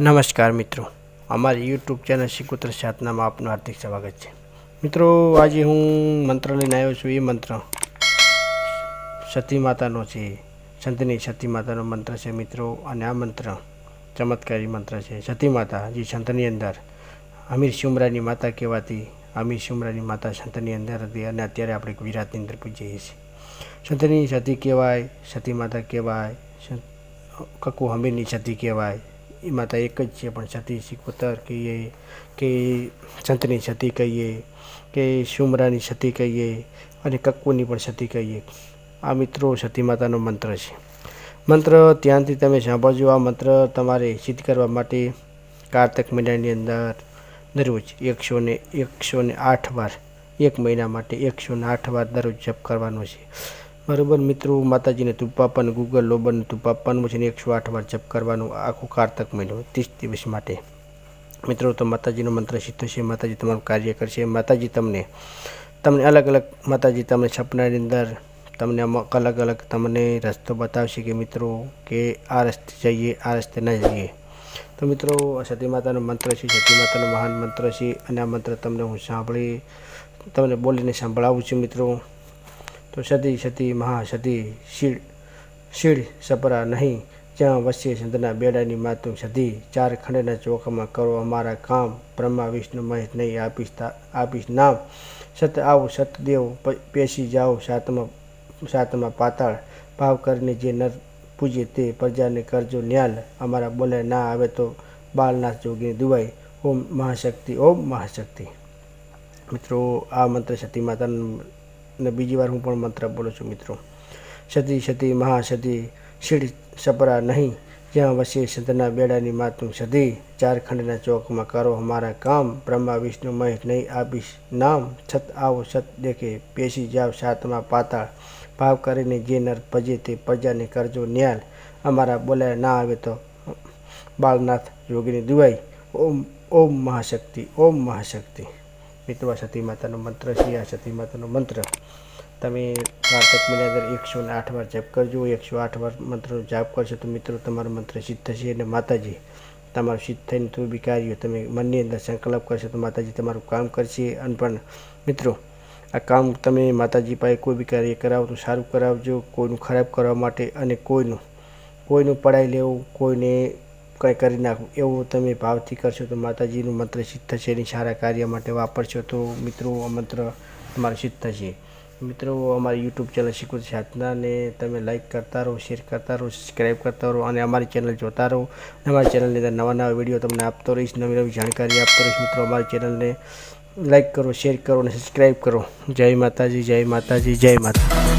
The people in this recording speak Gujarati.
નમસ્કાર મિત્રો. અમારી યુટ્યુબ ચેનલ શિકુત્ર સાધનામાં આપનું હાર્દિક સ્વાગત છે. મિત્રો, આજે હું મંત્ર લઈને આવ્યો છું. એ મંત્ર સતી માતાનો છે. સંતની સતી માતાનો મંત્ર છે મિત્રો. અને આ મંત્ર ચમત્કારી મંત્ર છે. સતી માતા જે સંતની અંદર અમીર સુમરાની માતા કહેવાતી, અમીર સુમરાની માતા સંતની અંદર હતી અને અત્યારે આપણે ગુજરાતની અંદર પૂજીએ છીએ. સંતની સતી કહેવાય, સતી માતા કહેવાય કકુ હમીરની સતી કહેવાય એ માતા એક જ છે, પણ સતી સિકોતર કહીએ, કે સંતની સતી કહીએ, કે સુમરાની સતી કહીએ અને કક્કુની પણ સતી કહીએ. આ મિત્રો સતી માતાનો મંત્ર છે. મંત્ર ત્યાંથી તમે સાંભળજો. આ મંત્ર તમારે સિદ્ધ કરવા માટે કારતક મહિનાની અંદર દરરોજ એકસો ને એકસો ને આઠ વાર, એક મહિના માટે એકસો ને આઠ વાર દરરોજ જપ કરવાનો છે. બરાબર મિત્રો, માતાજીને તુપ આપવાનું, ગૂગલ લોબરને તુપ આપવાનું છે ને એકસો આઠ વાર જપ કરવાનું, આખું કારતક મહિનો, ત્રીસ દિવસ માટે. મિત્રો, તો માતાજીનો મંત્ર સિદ્ધ છે, માતાજી તમારું કાર્ય કરશે. માતાજી તમને તમને અલગ અલગ, માતાજી તમને સપનાની અંદર તમને અમુક અલગ અલગ તમને રસ્તો બતાવશે કે મિત્રો, કે આ રસ્તે જઈએ, આ રસ્તે ન જઈએ. તો મિત્રો સતી માતાનો મંત્ર છે સતી માતાનો મહાન મંત્ર છે, અને આ મંત્ર તમને હું સાંભળી, તમને બોલીને સંભળાવું છું મિત્રો. તો સતી સતી મહાસતી શીળ શીળ સપરા નહીં. જ્યાં વસે સંતના બેડાની માતું સધી ચાર ખંડના ચોકમાં કરો અમારા કામ. બ્રહ્મા, વિષ્ણુ, મહેશ નહીં આપીશ આપીશ નામ. સત આવો સતદેવ પેશી જાઓ સાતમા સાતમા પાતાળ. ભાવ કરીને જે નર પૂજે તે પ્રજાને કરજો ન્યાલ. અમારા બોલે ના આવે તો બાલનાથ જોગીની દુવાઈ ઓમ મહાશક્તિ ઓમ મહાશક્તિ. મિત્રો, આ મંત્ર સતી માતાનો ને બીજી વાર હું પણ મંત્ર બોલું છું, મિત્રો. સતી સતી મહાસતી શીડ સપરા નહીં. જ્યાં વસે સંતના બેડાની માતું સધી ચારખંડના ચોકમાં કરો અમારા કામ. બ્રહ્મા, વિષ્ણુ મહેશ નહીં આપીશ નામ. છત આવો, છત દેખે, પેશી જાવ સાતમાં પાતાળ. ભાવ કરીને જે નર ભજે તે પ્રજાને કરજો ન્યાલ. અમારા બોલાય ના આવે તો બાળનાથ યોગીની દુવાઈ ઓમ ઓમ મહાશક્તિ ઓમ મહાશક્તિ. મિત્રો, આ સતી માતાનો મંત્ર છે, આ સતી માતાનો મંત્ર. તમે કારતક મહિના અંદર એકસો ને આઠ વાર જપ કરજો, એકસો આઠ વાર મંત્રનો જાપ કરશો તો મિત્રો, તમારો મંત્ર સિદ્ધ થશે અને માતાજી તમારું સિદ્ધ થઈને તો બી તમે મનની અંદર સંકલ્પ કરશો તો માતાજી તમારું કામ કરશે. અને પણ મિત્રો, આ કામ તમે માતાજી પાસે કોઈ બી કાર્ય કરાવો તો સારું કરાવજો. કોઈનું ખરાબ કરવા માટે અને કોઈનું કોઈનું પડાઈ લેવું, કોઈને કંઈ કરી નાખું? એવું તમે ભાવથી કરશો તો માતાજીનું મંત્ર સિદ્ધ થશે એની સારા કાર્ય માટે વાપરશો તો મિત્રો આ મંત્ર તમારું સિદ્ધ થશે. મિત્રો, અમારી યુટ્યુબ ચેનલ શીખવું સાધનાને તમે લાઇક કરતા રહો શેર કરતા રહો સબસ્ક્રાઈબ કરતા રહો અને અમારી ચેનલ જોતા રહો. અમારી ચેનલની અંદર નવા નવા વીડિયો તમને આપતો રહીશ નવી નવી જાણકારી આપતો રહીશ. મિત્રો, અમારી ચેનલને લાઇક કરો શેર કરો અને સબસ્ક્રાઈબ કરો. જય માતાજી જય માતાજી, જય માતા.